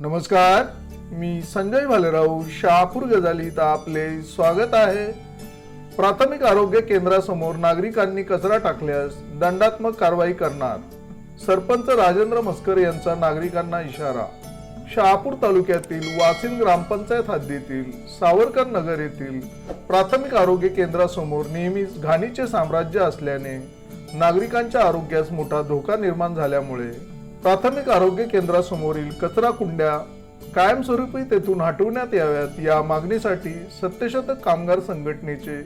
नमस्कार मी संजय भालेराव शहापूर गजाली आपले स्वागत आहे. प्राथमिक आरोग्य केंद्रासमोर नागरिकांनी कचरा टाकल्यास दंडात्मक कारवाई करणार. सरपंच राजेंद्र मस्कर यांचा नागरिकांना इशारा. शहापूर तालुक्यातील वासिल ग्रामपंचायत हद्दीतील सावरकर नगर येथील प्राथमिक आरोग्य केंद्रासमोर नेहमीच घाणीचे साम्राज्य असल्याने नागरिकांच्या आरोग्यास मोठा धोका निर्माण झाल्यामुळे प्राथमिक आरोग्य केंद्रासमोरील कचरा कुंड्या कायमस्वरूपी तेथून हटवण्यात याव्यात या मागणीसाठी सत्यशतक कामगार संघटनेचे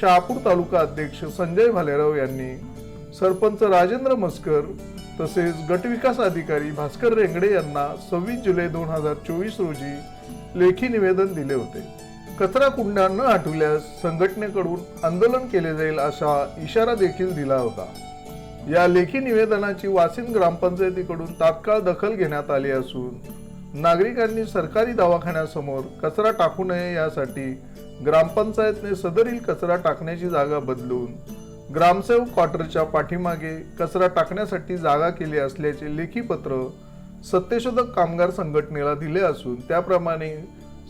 शहापूर तालुका अध्यक्ष संजय भालेराव यांनी सरपंच राजेंद्र मस्कर तसेच गटविकास अधिकारी भास्कर रेंगडे यांना सव्वीस जुलै दोन हजार चोवीस रोजी लेखी निवेदन दिले होते. कचरा कुंड्या न हटवल्यास संघटनेकडून आंदोलन केले जाईल असा इशारा देखील दिला होता. या लेखी निवेदनाची वासिन ग्रामपंचायतीकडून तात्काळ दखल घेण्यात आली असून नागरिकांनी सरकारी दवाखान्यासमोर कचरा टाकू नये यासाठी ग्रामपंचायतने सदरील कचरा टाकण्याची जागा बदलून ग्रामसेवक क्वार्टरच्या पाठीमागे कचरा टाकण्यासाठी जागा केली असल्याचे लेखी पत्र सत्यशोधक कामगार संघटनेला दिले असून त्याप्रमाणे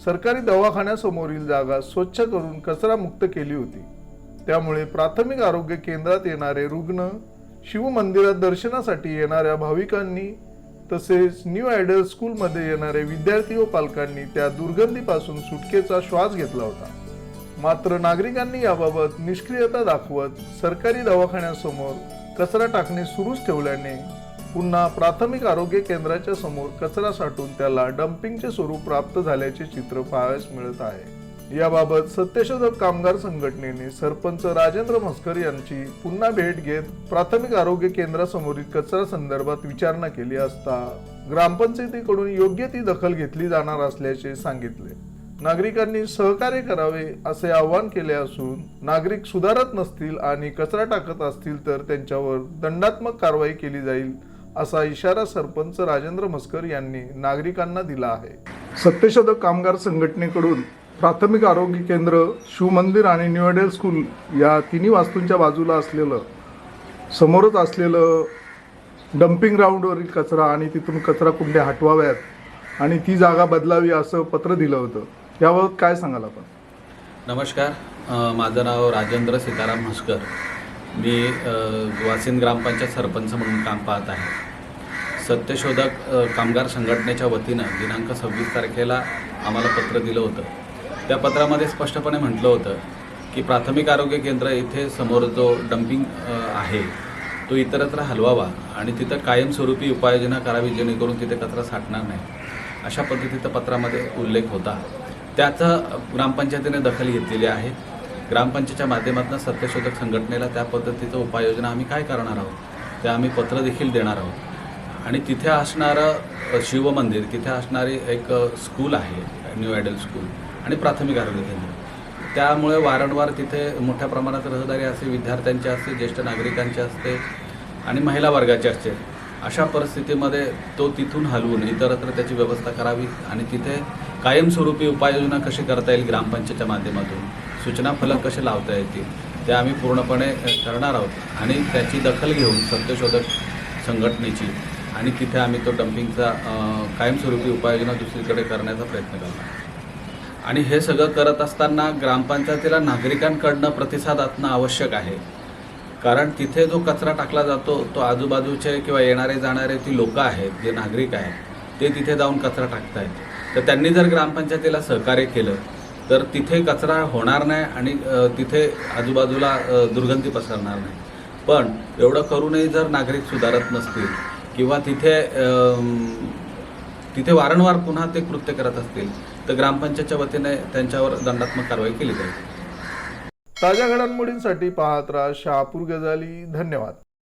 सरकारी दवाखान्यासमोरील जागा स्वच्छ करून कचरा मुक्त केली होती. त्यामुळे प्राथमिक आरोग्य केंद्रात येणारे रुग्ण शिवमंदिरात दर्शनासाठी येणाऱ्या भाविकांनी तसेच न्यू आयडल स्कूलमध्ये येणारे विद्यार्थी व पालकांनी त्या दुर्गंधीपासून सुटकेचा श्वास घेतला होता. मात्र नागरिकांनी याबाबत निष्क्रियता दाखवत सरकारी दवाखान्यासमोर कचरा टाकणे सुरूच ठेवल्याने पुन्हा प्राथमिक आरोग्य केंद्राच्या समोर कचरा साठून त्याला डम्पिंगचे स्वरूप प्राप्त झाल्याचे चित्र पाहावयास मिळत आहे. याबाबत सत्यशोधक कामगार संघटनेने सरपंच राजेंद्र म्हस्कर यांची पुन्हा भेट घेत प्राथमिक आरोग्य केंद्रासमोरील कचरा संदर्भात विचारणा केली असता ग्रामपंचायतीकडून योग्य ती दखल घेतली जाणार असल्याचे सांगितले. नागरिकांनी सहकार्य करावे असे आवाहन केले असून नागरिक सुधारत नसतील आणि कचरा टाकत असतील तर त्यांच्यावर दंडात्मक कारवाई केली जाईल असा इशारा सरपंच राजेंद्र मस्कर यांनी नागरिकांना दिला आहे. सत्यशोधक कामगार संघटनेकडून प्राथमिक आरोग्य केंद्र शिवमंदिर आणि न्यूएडेल स्कूल या तिन्ही वास्तूंच्या बाजूला असलेलं समोरच असलेलं डम्पिंग ग्राउंडवरील कचरा आणि तिथून कचरा कुंड्या हटवाव्यात आणि ती जागा बदलावी असं पत्र दिलं होतं. याबाबत काय सांगाल आपण? नमस्कार. माझं नाव राजेंद्र सीताराम म्हस्कर मी अ, वासिन ग्रामपंचायत सरपंच म्हणून काम पाहत आहे. सत्यशोधक कामगार संघटनेच्या वतीनं दिनांक सव्वीस तारखेला आम्हाला पत्र दिलं होतं. त्या पत्रामध्ये स्पष्टपणे म्हटलं होतं की प्राथमिक आरोग्य केंद्र इथे समोर जो डम्पिंग आहे तो इतरत्र हलवावा आणि तिथं कायमस्वरूपी उपाययोजना करावी जेणेकरून तिथे कचरा साठणार नाही. अशा पद्धतीचा पत्रामध्ये उल्लेख होता. त्याचा ग्रामपंचायतीने दखल घेतलेली आहे. ग्रामपंचायतच्या माध्यमातून सत्यशोधक संघटनेला त्या पद्धतीचं उपाययोजना आम्ही काय करणार आहोत? ते आम्ही पत्र देखील देणार आहोत. आणि तिथे असणारं शिवमंदिर तिथे असणारी एक स्कूल आहे न्यू आयडल स्कूल. आणि प्राथमिक आरोग्य केंद्र. त्यामुळे वारंवार तिथे मोठ्या प्रमाणात रहदारी असते विद्यार्थ्यांचे असते ज्येष्ठ नागरिकांचे असते आणि महिला वर्गाचे असते. अशा परिस्थितीमध्ये तो तिथून हलवून इतरत्र त्याची व्यवस्था करावी आणि तिथे कायमस्वरूपी उपाययोजना कशी करता येईल ग्रामपंचायतच्या माध्यमातून सूचना फलक कसे लावता येतील ते आम्ही पूर्णपणे करणार आहोत. आणि त्याची दखल घेऊन सत्यशोधक संघटनेची आणि तिथे आम्ही तो डम्पिंगचा कायमस्वरूपी उपाययोजना दुसरीकडे करण्याचा प्रयत्न करणार आणि हे सगळं करत असताना ग्रामपंचायतीला नागरिकांकडनं प्रतिसाद असणं आवश्यक आहे. कारण तिथे जो कचरा टाकला जातो तो आजूबाजूचे किंवा येणारे जाणारे ती लोकं आहेत जे नागरिक आहेत ते तिथे जाऊन कचरा टाकतायत. तर त्यांनी जर ग्रामपंचायतीला सहकार्य केलं तर तिथे कचरा होणार नाही आणि तिथे आजूबाजूला दुर्गंधी पसरणार नाही. पण एवढं करूनही जर नागरिक सुधारत नसतील किंवा तिथे तिथे वारंवार पुन्हा ते कृत्य करत असतील तर ग्रामपंचायतच्या वतीने त्यांच्यावर दंडात्मक कारवाई केली जाईल. ताज्या घडामोडींसाठी पाहत राहा शहापूर गजाली. धन्यवाद.